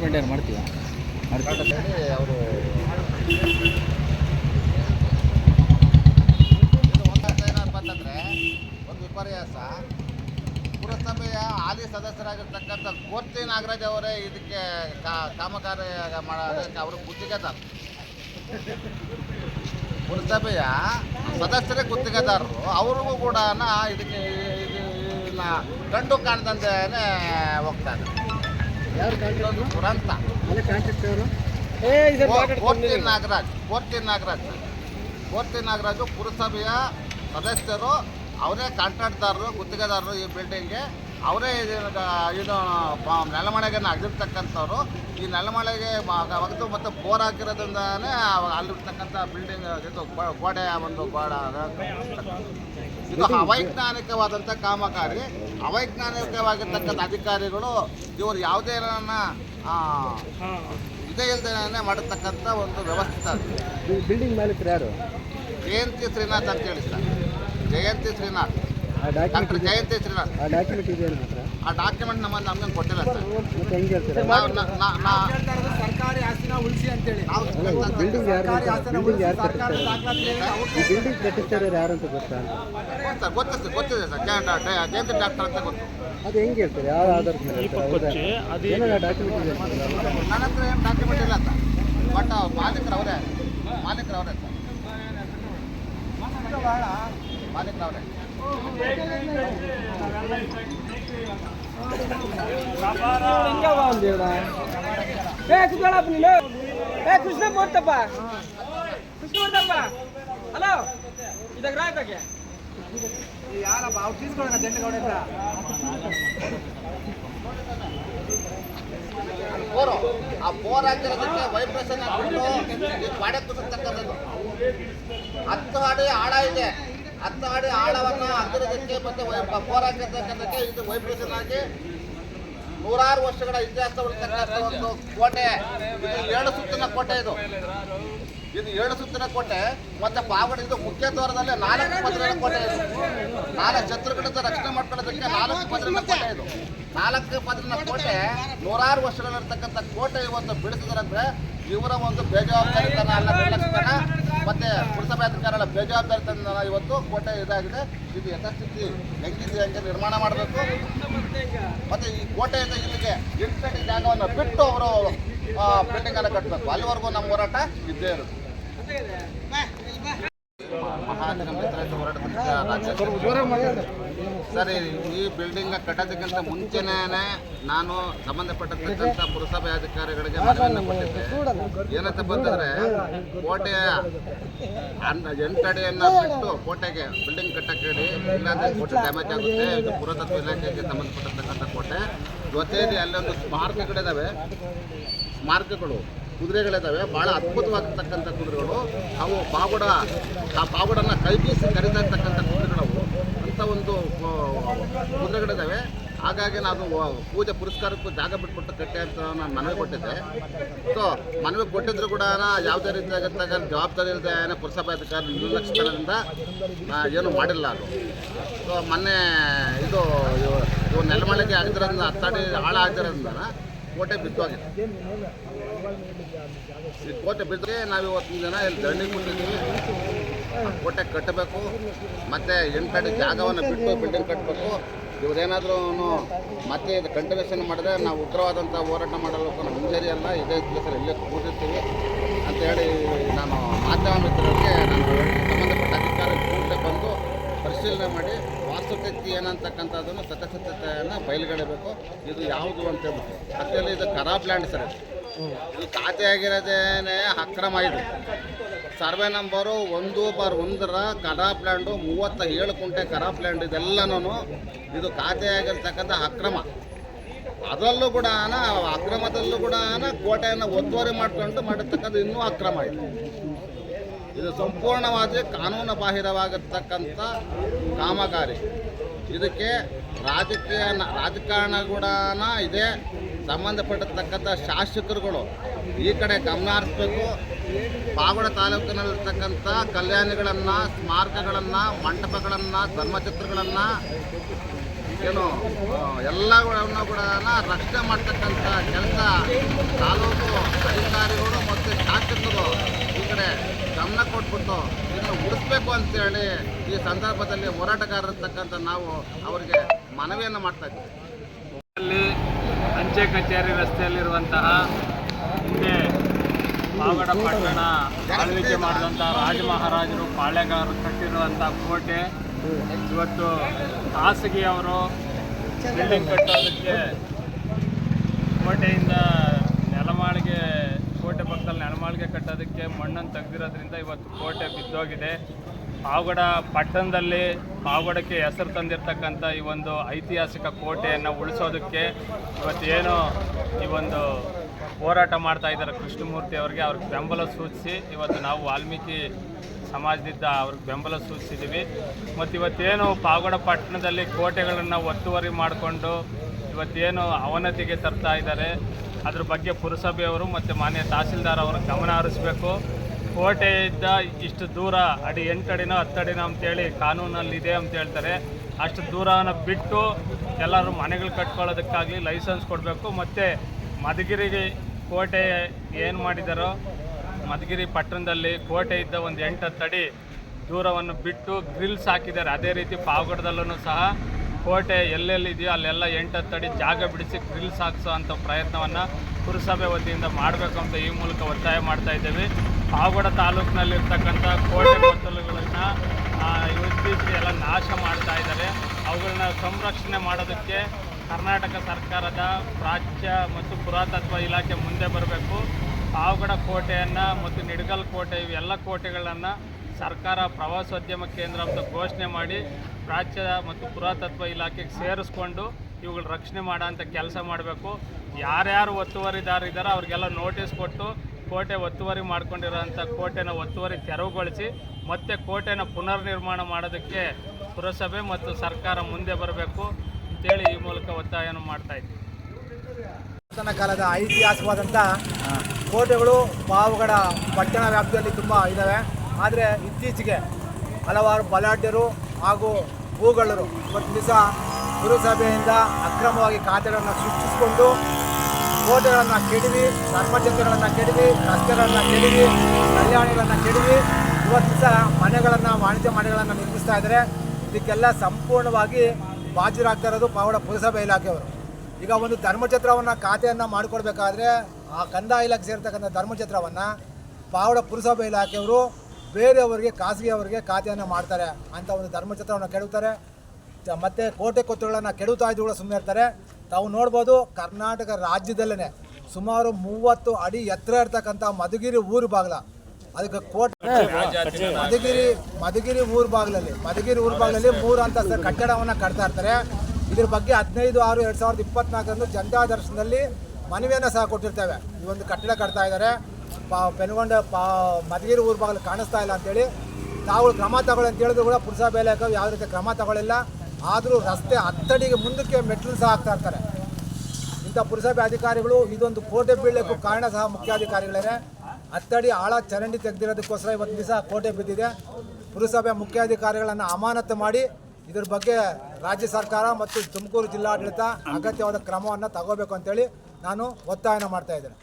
Maintain ಮಾಡ್ತೀವಿ ಏನು ಮಾಡ್ತೀವ ಅವರು ಒಂದು ವಿಪರ್ಯಾಸ ಪುರಸಭೆಯ ಹಾಲಿ ಸದಸ್ಯರಾಗಿರ್ತಕ್ಕಂಥ ಕೋರ್ತಿ ನಾಗರಾಜ್ ಅವರೇ ಇದಕ್ಕೆ ಕಾಮಗಾರಿ ಮಾಡೋದಕ್ಕೆ ಅವರು ಗುತ್ತಿಗೆದಾರ ಪುರಸಭೆಯ ಸದಸ್ಯರೇ ಗುತ್ತಿಗೆದಾರರು ಅವ್ರಿಗೂ ಕೂಡ ಇದಕ್ಕೆ ಇದನ್ನ ಗಂಡು ಕಾಣ್ದಂತೆಯೇ ಹೋಗ್ತಾರೆ ದುರಂತ. ಕೋರ್ತಿ ನಾಗರಾಜ್ ಕೋರ್ಟಿ ನಾಗರಾಜ್. ಕೋರ್ತಿ ನಾಗರಾಜು ಪುರಸಭೆಯ ಸದಸ್ಯರು ಅವರೇ ಕಾಂಟ್ರಾಕ್ಟ್ದಾರರು ಗುತ್ತಿಗೆದಾರರು ಈ ಬಿಲ್ಡಿಂಗ್ಗೆ ಅವರೇ ಇದು ನೆಲಮಳೆಗೆ ಆಗಿರ್ತಕ್ಕಂಥವ್ರು ಈ ನೆಲಮಳೆಗೆ ಒಗೆದು ಮತ್ತು ಬೋರ್ ಹಾಕಿರೋದ್ರಿಂದನೇ ಅಲ್ಲಿರ್ತಕ್ಕಂಥ ಬಿಲ್ಡಿಂಗ್ ಇದು ಗೋಡೆ ಒಂದು ಗೋಡ ಇದು ಅವೈಜ್ಞಾನಿಕವಾದಂಥ ಕಾಮಗಾರಿ. ಅವೈಜ್ಞಾನಿಕವಾಗಿರ್ತಕ್ಕಂಥ ಅಧಿಕಾರಿಗಳು ಇವರು ಯಾವುದೇ ಇದೇ ಇಲ್ದೇನೆ ಮಾಡತಕ್ಕಂಥ ಒಂದು ವ್ಯವಸ್ಥಿತ ಅದು. ಬಿಲ್ಡಿಂಗ್ ಮಾಲೀಕರು ಯಾರು? ಜಯಂತಿ ಶ್ರೀನಾಥ್ ಅಂತ ಹೇಳಿ sir. Jayanthi Srinath. Doctor Jayanthi Srinath. Document ಇದೆ ಆ ಡಾಕ್ಯುಮೆಂಟ್ ನಮ್ಮ ನಮ್ಗೆ ಕೊಟ್ಟಿಲ್ಲ ಸರ್. ಸರ್ಕಾರಿ ಆಸ್ತಿನ ಉಳಿಸಿ ಅಂತೇಳಿ. ಬಿಲ್ಡಿಂಗ್ ಸರ್ಕಾರಿ ಆಸ್ತಿನ ಬಿಲ್ಡಿಂಗ್ ಕಟ್ಟಿಸ್ತಾರೆ ಯಾರು ಅಂತ ಗೊತ್ತಾ? ಸರ್ ಗೊತ್ತು ಸರ್ ಗೊತ್ತಿದೆ ಸರ್. ಜಯ- ಜಯ- ಜಯಂತಿ ಡಾಕ್ಟರ್ ಅಂತ ಗೊತ್ತು. ಅದು ಹೆಂಗೆ ಹೇಳ್ತಾರೆ? ಯಾವ ಆಧಾರದ ಮೇಲೆ? ಡಾಕ್ಯುಮೆಂಟ್ ಇದೆ? ನನ್ನ ಹತ್ರ ಏನು ಡಾಕ್ಯುಮೆಂಟ್ ಇಲ್ಲ ಸರ್. ಬಟ್ ಮಾಲೀಕರು ಅವರೇ. ಮಾಲೀಕರು ಅವರೇ. ಏ ಕೃಷ್ಣ ಮಾಡ್ತಪ್ಪ ಕೃಷ್ಣ ಮಾಡ್ತಪ್ಪ ಹಲೋ. ಇದಾಗ ರಾಯ್ತಾಗೆ ಯಾರಪ್ಪ ಅವ್ರು ತೀಸ್ಕೊಳಕ ದಂಡಗೌಡ ಹತ್ರ ಬೋರು. ಆ ಬೋರ್ ಹಾಕಿರೋದಕ್ಕೆ ವೈಬ್ರೇಷನ್ ಹಾಕ್ಬಿಟ್ಟು ಈ ಹತ್ತು ಅಡಿ ಆಳ ಇದೆ. ಹತ್ತು ಅಡಿ ಆಳವನ್ನು ಹತ್ತಿರೋದಕ್ಕೆ ಮತ್ತೆ ಹಾಕಿರ್ತಕ್ಕಂಥಕ್ಕೆ ಇದು ವೈಬ್ರೇಷನ್ ನೂರಾರು ವರ್ಷಗಳ ಇತಿಹಾಸ ಉಳಿತಕ್ಕಂಥ ಒಂದು ಕೋಟೆ. ಏಳು ಸುತ್ತಿನ ಕೋಟೆ ಇದು. ಇದು ಏಳು ಸುತ್ತಿನ ಕೋಟೆ ಮತ್ತೆ ಪಾವಡ ಇದು ಮುಖ್ಯ ದ್ವಾರದಲ್ಲಿ ನಾಲ್ಕು ಪದರಿನ ಕೋಟೆ ಇದು. ನಾಲ್ಕು ಶತ್ರುಗಳಿಂದ ರಕ್ಷಣೆ ಮಾಡ್ಕೊಳ್ಳೋದಕ್ಕೆ ನಾಲ್ಕು ಪದರಿನ ಕೋಟೆ ಇದು. ನಾಲ್ಕು ಪದರಿನ ಕೋಟೆ ನೂರಾರು ವರ್ಷಗಳಿರ್ತಕ್ಕಂಥ ಕೋಟೆ ಇವತ್ತು ಬಿಡಿಸಿದ್ರಂದ್ರೆ ಇವರ ಒಂದು ಬೇಜವಾಬ್ದಾರಿತನ ಅಲ್ಲ ನಿರ್ಲಕ್ಷ್ಯತನ. ಮತ್ತೆ ಪುರಸಭೆ ಅಧಿಕಾರಿಗಳ ಬೇಜವಾಬ್ದಾರಿತನ ಇವತ್ತು ಕೋಟೆ ಇದಾಗಿದೆ. ಇದು ಯಥಾಸ್ಥಿತಿ ಹೆಂಗಿದೆ ಹೆಂಗೆ ನಿರ್ಮಾಣ ಮಾಡಬೇಕು? ಮತ್ತೆ ಈ ಕೋಟೆಯಿಂದ ಇಲ್ಲಿಗೆ ಎಂಟಡಿ ಜಾಗವನ್ನು ಬಿಟ್ಟು ಅವರು ಬಿಲ್ಡಿಂಗ್ ಅನ್ನು ಕಟ್ಟಬೇಕು. ಅಲ್ಲಿವರೆಗೂ ನಮ್ಮ ಹೋರಾಟ ಇದ್ದೇ ಇರುತ್ತೆ. ಸರ್, ಈ ಬಿಲ್ಡಿಂಗ್ ಕಟ್ಟೋದಕ್ಕಿಂತ ಮುಂಚೆನೇ ನಾನು ಸಂಬಂಧಪಟ್ಟಿರ್ತಕ್ಕಂಥ ಪುರಸಭೆ ಅಧಿಕಾರಿಗಳಿಗೆ ಮನವಿಯನ್ನು ಕೊಟ್ಟಿದ್ದೆ. ಏನಂತಪ್ಪ ಬಂದ್ರೆ ಅನ್ನ ಎಂಟಡಿಯನ್ನು ಬಿಟ್ಟು ಕೋಟೆಗೆ ಬಿಲ್ಡಿಂಗ್ ಕಟ್ಟಕ್ಕೆ ಹೇಳಿ, ಇಲ್ಲಾಂದ್ರೆ ಕೋಟೆ ಡ್ಯಾಮೇಜ್ ಆಗುತ್ತೆ, ಇದು ಪುರಾತತ್ವ ಇಲಾಖೆಗೆ ಸಂಬಂಧಪಟ್ಟಂತಕ್ಕಂಥ ಕೋಟೆ. ಜೊತೆಯಲ್ಲಿ ಅಲ್ಲೊಂದು ಸ್ಮಾರಕಗಳಿದ್ದಾವೆ ಸ್ಮಾರಕಗಳು. ಕುದುರೆಗಳಿದ್ದಾವೆ ಭಾಳ ಅದ್ಭುತವಾಗಿರ್ತಕ್ಕಂಥ ಕುದುರೆಗಳು. ಅವು ಬಾಗುಡ ಆ ಬಾಗುಡನ್ನು ಕೈ ಬೀಸಿ ಕರೀತಾ ಇರ್ತಕ್ಕಂಥ ಕುದುರೆಗಳವು. ಅಂತ ಒಂದು ಕುದುರೆಗಳಿದ್ದಾವೆ ಹಾಗಾಗಿ ನಾನು ಪೂಜೆ ಪುರಸ್ಕಾರಕ್ಕೂ ಜಾಗ ಬಿಟ್ಬಿಟ್ಟು ಕಟ್ಟೆ ಅಂತ ನಾನು ಮನವಿ ಕೊಟ್ಟಿದ್ದೆ. ಸೊ ಮನವಿ ಕೊಟ್ಟಿದ್ರು ಕೂಡ ಯಾವುದೇ ರೀತಿಯಾಗಿದ್ದಾಗ ಜವಾಬ್ದಾರಿ ಇಲ್ಲದೆ ಪುರಸಭೆ ಅಧಿಕಾರಿ ನಿರ್ಲಕ್ಷ್ಯದಿಂದ ಏನು ಮಾಡಿಲ್ಲ ಅದು. ಸೊ ಮೊನ್ನೆ ಇದು, ಇವು- ನೆಲಮಳಿಗೆ ಆಗಿದ್ರಿಂದ ಹತ್ತಾಡಿ ಆಳ ಆಗಿರೋದ್ರಿಂದ ಕೋಟೆ ಬಿದ್ದೋಗಿದೆ ಈ ಕೋಟೆ ಬಿದ್ದರೆ ನಾವು ಇವತ್ತಿನ ದಿನ ಇಲ್ಲಿ ಧರಣಿ ಕೊಟ್ಟಿದ್ದೀವಿ ಕೋಟೆ ಕಟ್ಟಬೇಕು. ಮತ್ತು ಎಂಟಡಿ ಜಾಗವನ್ನು ಬಿಟ್ಟು ಬಿಲ್ಡಿಂಗ್ ಕಟ್ಟಬೇಕು ಇವರೇನಾದ್ರೂ ಮತ್ತೆ ಇದು ಕಂಟಿನ್ಯೂಷನ್ ಮಾಡಿದ್ರೆ ನಾವು ಉಗ್ರವಾದಂಥ ಹೋರಾಟ ಮಾಡಲು ಹಿಂಜರಿ ಅಲ್ಲ. ಇದೇ ಪ್ಲೇಸಲ್ಲಿ ಇಲ್ಲೇ ಕೂತಿರ್ತೀವಿ. ಅಂತ ಹೇಳಿ ನಾನು ಮಾಧ್ಯಮ ಮಿತ್ರರಿಗೆ ನಾನು ಸಂಬಂಧಪಟ್ಟ ಅಧಿಕಾರಿ ಕೂಡಲೇ ಬಂದು ಪರಿಶೀಲನೆ ಮಾಡಿ ವಾಸ್ತುಸ್ಥಿತಿ ಏನಂತಕ್ಕಂಥದ್ದನ್ನು ಸತ್ಯಾಸತ್ಯತೆಯನ್ನು ಬಯಲುಗಡಬೇಕು. ಇದು ಯಾವುದು ಅಂತ ಹೇಳ್ಬಿಟ್ಟು. ಆ್ಯಕ್ಚುಲಿ ಇದು ಖರಾಬ್ ಲ್ಯಾಂಡ್ ಸರ್ ಇದು. ಇದು ಖಾತೆ ಆಗಿರೋದೇನೆ ಅಕ್ರಮ ಇದು. ಸರ್ವೆ ನಂಬರು ಒಂದು ಬಾರ್ ಒಂದರ ಖರಾಬ್ ಲ್ಯಾಂಡು ಮೂವತ್ತ ಏಳು ಕುಂಟೆ ಖರಾಬ್ ಲ್ಯಾಂಡ್ ಇದೆಲ್ಲನೂ ಇದು ಖಾತೆ ಆಗಿರ್ತಕ್ಕಂಥ ಅಕ್ರಮ. ಅದರಲ್ಲೂ ಕೂಡ ಅಕ್ರಮದಲ್ಲೂ ಕೂಡ ಕೋಟೆಯನ್ನು ಒತ್ತುವರಿ ಮಾಡ್ಕೊಂಡು ಮಾಡಿರ್ತಕ್ಕಂಥ ಇನ್ನೂ ಅಕ್ರಮ ಇದೆ. ಇದು ಸಂಪೂರ್ಣವಾಗಿ ಕಾನೂನು ಬಾಹಿರವಾಗಿರ್ತಕ್ಕಂಥ ಕಾಮಗಾರಿ. ಇದಕ್ಕೆ ರಾಜಕೀಯ ರಾಜಕಾರಣ ಕೂಡ ಇದೆ. ಸಂಬಂಧಪಟ್ಟಿರ್ತಕ್ಕಂಥ ಶಾಸಕರುಗಳು ಈ ಕಡೆ ಗಮನ ಹರಿಸ್ಬೇಕು. ಪಾವಡ ತಾಲೂಕಿನಲ್ಲಿರ್ತಕ್ಕಂಥ ಕಲ್ಯಾಣಿಗಳನ್ನು, ಸ್ಮಾರಕಗಳನ್ನು, ಮಂಟಪಗಳನ್ನು ಧರ್ಮಚಿತ್ರಗಳನ್ನು ಏನು ಎಲ್ಲ ಕೂಡ ರಕ್ಷಣೆ ಮಾಡ್ತಕ್ಕಂಥ ಕೆಲಸ ತಾಲೂಕು ಅಧಿಕಾರಿಗಳು ಮತ್ತು ಶಾಸಕರು ಈ ಕಡೆ ಗಮನ ಕೊಟ್ಬಿಟ್ಟು ಇದನ್ನು ಉಳಿಸ್ಬೇಕು ಅಂತೇಳಿ ಈ ಸಂದರ್ಭದಲ್ಲಿ ಹೋರಾಟಗಾರರ್ತಕ್ಕಂಥ ನಾವು ಅವರಿಗೆ ಮನವಿಯನ್ನು ಮಾಡ್ತಾ ಇದ್ದೀವಿ. ಅಂಚೆ ಕಚೇರಿ ರಸ್ತೆಯಲ್ಲಿರುವಂತಹ ಹಿಂದೆ ಪಾವಗಡ ಪಟ್ಟಣ ಆಳ್ವಿಕೆ ಮಾಡಿದಂಥ ರಾಜ ಮಹಾರಾಜರು ಪಾಳೆಗಾರರು ಕಟ್ಟಿರುವಂಥ ಕೋಟೆ. ಇವತ್ತು ಖಾಸಗಿಯವರು ಬಿಲ್ಡಿಂಗ್ ಕಟ್ಟೋದಕ್ಕೆ ಕೋಟೆಯಿಂದ ನೆಲಮಾಳಿಗೆ ಕೋಟೆ ಪಕ್ಕದಲ್ಲಿ ನೆಲಮಾಳಿಗೆ ಕಟ್ಟೋದಕ್ಕೆ ಮಣ್ಣನ್ನು ತೆಗೆದಿರೋದ್ರಿಂದ ಇವತ್ತು ಕೋಟೆ ಬಿದ್ದೋಗಿದೆ. ಪಾವಗಡ ಪಟ್ಟಣದಲ್ಲಿ ಪಾವಗಡಕ್ಕೆ ಹೆಸರು ತಂದಿರತಕ್ಕಂಥ ಈ ಒಂದು ಐತಿಹಾಸಿಕ ಕೋಟೆಯನ್ನು ಉಳಿಸೋದಕ್ಕೆ ಇವತ್ತೇನು ಈ ಒಂದು ಹೋರಾಟ ಮಾಡ್ತಾ ಇದ್ದಾರೆ ಕೃಷ್ಣಮೂರ್ತಿ ಅವರಿಗೆ, ಅವ್ರಿಗೆ ಬೆಂಬಲ ಸೂಚಿಸಿ ಇವತ್ತು ನಾವು ವಾಲ್ಮೀಕಿ ಸಮಾಜದಿಂದ ಅವ್ರಿಗೆ ಬೆಂಬಲ ಸೂಚಿಸಿದ್ದೀವಿ. ಮತ್ತು ಇವತ್ತೇನು ಪಾವಗಡ ಪಟ್ಟಣದಲ್ಲಿ ಕೋಟೆಗಳನ್ನು ಒತ್ತುವರಿ ಮಾಡಿಕೊಂಡು ಇವತ್ತೇನು ಅವನತಿಗೆ ತರ್ತಾ ಇದ್ದಾರೆ. ಅದ್ರ ಬಗ್ಗೆ ಪುರಸಭೆಯವರು ಮತ್ತು ಮಾನ್ಯ ತಹಸೀಲ್ದಾರ್ ಅವರು ಗಮನ ಹರಿಸಬೇಕು. ಕೋಟೆಯಿಂದ ಇಷ್ಟು ದೂರ, ಅಡಿ ಎಂಟು ಅಡಿನೋ ಹತ್ತು ಅಡಿನೋ ಅಂತೇಳಿ ಕಾನೂನಲ್ಲಿ ಇದೆ ಅಂತ ಹೇಳ್ತಾರೆ. ಅಷ್ಟು ದೂರನ ಬಿಟ್ಟು ಎಲ್ಲರೂ ಮನೆಗಳು ಕಟ್ಕೊಳ್ಳೋದಕ್ಕಾಗಲಿ ಲೈಸೆನ್ಸ್ ಕೊಡಬೇಕು. ಮತ್ತು ಮಧುಗಿರಿಗೆ ಕೋಟೆ ಏನು ಮಾಡಿದಾರೋ, ಮಧುಗಿರಿ ಪಟ್ಟಣದಲ್ಲಿ ಕೋಟೆ ಇದ್ದ ಒಂದು ಎಂಟು ಹತ್ತು ಅಡಿ ದೂರವನ್ನು ಬಿಟ್ಟು ಗ್ರಿಲ್ಸ್ ಹಾಕಿದ್ದಾರೆ. ಅದೇ ರೀತಿ ಪಾವಗಡದಲ್ಲೂ ಸಹ ಕೋಟೆ ಎಲ್ಲೆಲ್ಲಿದೆಯೋ ಅಲ್ಲೆಲ್ಲ ಎಂಟು ಅಡಿ ಜಾಗ ಬಿಡಿಸಿ ಗ್ರಿಲ್ಸ್ ಹಾಕಿಸೋ ಅಂಥ ಪ್ರಯತ್ನವನ್ನು ಪುರಸಭೆ ವತಿಯಿಂದ ಮಾಡಬೇಕು ಅಂತ ಈ ಮೂಲಕ ಒತ್ತಾಯ ಮಾಡ್ತಾ ಇದ್ದೇವೆ. ಪಾವಗಡ ತಾಲೂಕಿನಲ್ಲಿರ್ತಕ್ಕಂಥ ಕೋಟೆ ಕೊತ್ತಲುಗಳನ್ನು ಇತ್ತೀಚೆಗೆ ಎಲ್ಲ ನಾಶ ಮಾಡ್ತಾ ಇದ್ದಾರೆ. ಅವುಗಳನ್ನ ಸಂರಕ್ಷಣೆ ಮಾಡೋದಕ್ಕೆ ಕರ್ನಾಟಕ ಸರ್ಕಾರದ ಪ್ರಾಚ್ಯ ಮತ್ತು ಪುರಾತತ್ವ ಇಲಾಖೆ ಮುಂದೆ ಬರಬೇಕು. ಪಾವಗಡ ಕೋಟೆಯನ್ನು ಮತ್ತು ನಿಡಗಲ್ ಕೋಟೆ, ಇವೆಲ್ಲ ಕೋಟೆಗಳನ್ನು ಸರ್ಕಾರ ಪ್ರವಾಸೋದ್ಯಮ ಕೇಂದ್ರ ಅಂತ ಘೋಷಣೆ ಮಾಡಿ ಪ್ರಾಚ್ಯ ಮತ್ತು ಪುರಾತತ್ವ ಇಲಾಖೆಗೆ ಸೇರಿಸ್ಕೊಂಡು ಇವುಗಳ ರಕ್ಷಣೆ ಮಾಡೋಂಥ ಕೆಲಸ ಮಾಡಬೇಕು. ಯಾರ್ಯಾರು ಒತ್ತುವರಿದಾರಿದ್ದಾರೋ ಅವ್ರಿಗೆಲ್ಲ ನೋಟಿಸ್ ಕೊಟ್ಟು ಕೋಟೆ ಒತ್ತುವರಿ ಮಾಡ್ಕೊಂಡಿರೋಂಥ ಕೋಟೆನ ಒತ್ತುವರಿ ತೆರವುಗೊಳಿಸಿ ಮತ್ತೆ ಕೋಟೆನ ಪುನರ್ ನಿರ್ಮಾಣ ಮಾಡೋದಕ್ಕೆ ಪುರಸಭೆ ಮತ್ತು ಸರ್ಕಾರ ಮುಂದೆ ಬರಬೇಕು ಅಂತೇಳಿ ಈ ಮೂಲಕ ಒತ್ತಾಯವನ್ನು ಮಾಡ್ತಾ ಇದ್ದೀವಿ ಪುರಾತನ ಕಾಲದ ಐತಿಹಾಸಿಕವಾದಂಥ ಕೋಟೆಗಳು ಪಾವಗಡ ಪಟ್ಟಣ ವ್ಯಾಪ್ತಿಯಲ್ಲಿ ತುಂಬ ಇದ್ದಾವೆ ಆದರೆ ಇತ್ತೀಚೆಗೆ ಹಲವಾರು ಬಲಾಢ್ಯರು ಹಾಗೂ ಭೂಗಳರು ಇವತ್ತು ದಿವಸ ಪುರಸಭೆಯಿಂದ ಅಕ್ರಮವಾಗಿ ಖಾತೆಗಳನ್ನು ಸೃಷ್ಟಿಸಿಕೊಂಡು ಕೋಟೆಗಳನ್ನು ಕೆಡವಿ ಧರ್ಮಛತ್ರಗಳನ್ನು ಕೆಡವಿ, ರಸ್ತೆಗಳನ್ನು ಕೆಡವಿ, ಕಲ್ಯಾಣಿಗಳನ್ನು ಕೆಡವಿ, ಇವತ್ತು ದಿವಸ ಮನೆಗಳನ್ನು, ವಾಣಿಜ್ಯ ಮನೆಗಳನ್ನು ನಿರ್ಮಿಸ್ತಾ ಇದ್ದಾರೆ. ಇದಕ್ಕೆಲ್ಲ ಸಂಪೂರ್ಣವಾಗಿ ಬಾಜರಾಗ್ತಾ ಇರೋದು ಪಾವಡ ಪುರಸಭೆ ಇಲಾಖೆಯವರು. ಈಗ ಒಂದು ಧರ್ಮಛತ್ರವನ್ನು ಖಾತೆಯನ್ನು ಮಾಡಿಕೊಡ್ಬೇಕಾದ್ರೆ ಆ ಕಂದಾಯ ಇಲಾಖೆ ಸೇರ್ತಕ್ಕಂಥ ಧರ್ಮಛತ್ರವನ್ನು ಪಾವಡ ಪುರಸಭೆ ಇಲಾಖೆಯವರು ಬೇರೆಯವರಿಗೆ ಖಾಸಗಿಯವರಿಗೆ ಖಾತೆಯನ್ನು ಮಾಡ್ತಾರೆ ಅಂತ ಒಂದು ಧರ್ಮಛತ್ರವನ್ನು ಕೆಡುತ್ತಾರೆ ಮತ್ತು ಮತ್ತೆ ಕೋಟೆ ಕೊತ್ತುಗಳನ್ನು ಕೆಡುತ್ತಾ ಇದ್ದವುಗಳು ಸುಮ್ಮನೆ ಇರ್ತಾರೆ. ತಾವು ನೋಡ್ಬೋದು ಕರ್ನಾಟಕ ರಾಜ್ಯದಲ್ಲೇ ಸುಮಾರು ಮೂವತ್ತು ಅಡಿ ಎತ್ತರ ಇರ್ತಕ್ಕಂಥ ಮಧುಗಿರಿ ಊರು ಬಾಗ್ಲ. ಅದಕ್ಕೆ ಕೋಟೆ ಮಧುಗಿರಿ ಮಧುಗಿರಿ ಊರು ಬಾಗ್ಲಲ್ಲಿ ಮಧುಗಿರಿ ಊರು ಬಾಗ್ಲಲ್ಲಿ ಮೂರು ಅಂತಸ್ತ ಕಟ್ಟಡವನ್ನು ಕಟ್ತಾ ಇರ್ತಾರೆ. ಇದ್ರ ಬಗ್ಗೆ ಹದಿನೈದು ಆರು ಎರಡು ಸಾವಿರದ ಇಪ್ಪತ್ನಾಲ್ಕರಂದು ಜನತಾ ದರ್ಶನದಲ್ಲಿ ಮನವಿಯನ್ನು ಸಹ ಕೊಟ್ಟಿರ್ತೇವೆ. ಈ ಒಂದು ಕಟ್ಟಡ ಕಟ್ತಾ ಇದ್ದಾರೆ. ಪಾ ಪೆನ್ಗೊಂಡ ಪಾ ಮಧುಗಿರಿ ಊರು ಬಾಗಿಲು ಕಾಣಿಸ್ತಾ ಇಲ್ಲ ಅಂತೇಳಿ. ತಾವು ಕ್ರಮ ತಗೊಳ್ಳಿ ಅಂತ ಹೇಳಿದ್ರು ಕೂಡ ಪುರಸಭೆ ಇಲಾಖೆ ಯಾವ ರೀತಿ ಕ್ರಮ ತಗೊಳ್ಳಿಲ್ಲ. ಆದರೂ ರಸ್ತೆ ಹತ್ತಡಿಗೆ ಮುಂದಕ್ಕೆ ಮೆಟ್ಲು ಸಹ ಹಾಕ್ತಾ ಇರ್ತಾರೆ. ಇಂಥ ಪುರಸಭೆ ಅಧಿಕಾರಿಗಳು ಇದೊಂದು ಕೋಟೆ ಬೀಳಕ್ಕೂ ಕಾರಣ ಸಹ ಮುಖ್ಯಾಧಿಕಾರಿಗಳೇ ಹತ್ತಡಿ ಆಳ ಚರಂಡಿ ತೆಗೆದಿರೋದಕ್ಕೋಸ್ಕರ ಇವತ್ತು ದಿವಸ ಕೋಟೆ ಬಿದ್ದಿದೆ. ಪುರಸಭೆ ಮುಖ್ಯಾಧಿಕಾರಿಗಳನ್ನು ಅಮಾನತು ಮಾಡಿ ಇದ್ರ ಬಗ್ಗೆ ರಾಜ್ಯ ಸರ್ಕಾರ ಮತ್ತು ತುಮಕೂರು ಜಿಲ್ಲಾಡಳಿತ ಅಗತ್ಯವಾದ ಕ್ರಮವನ್ನು ತಗೋಬೇಕು ಅಂತೇಳಿ ನಾನು ಒತ್ತಾಯನ ಮಾಡ್ತಾ ಇದ್ದೇನೆ.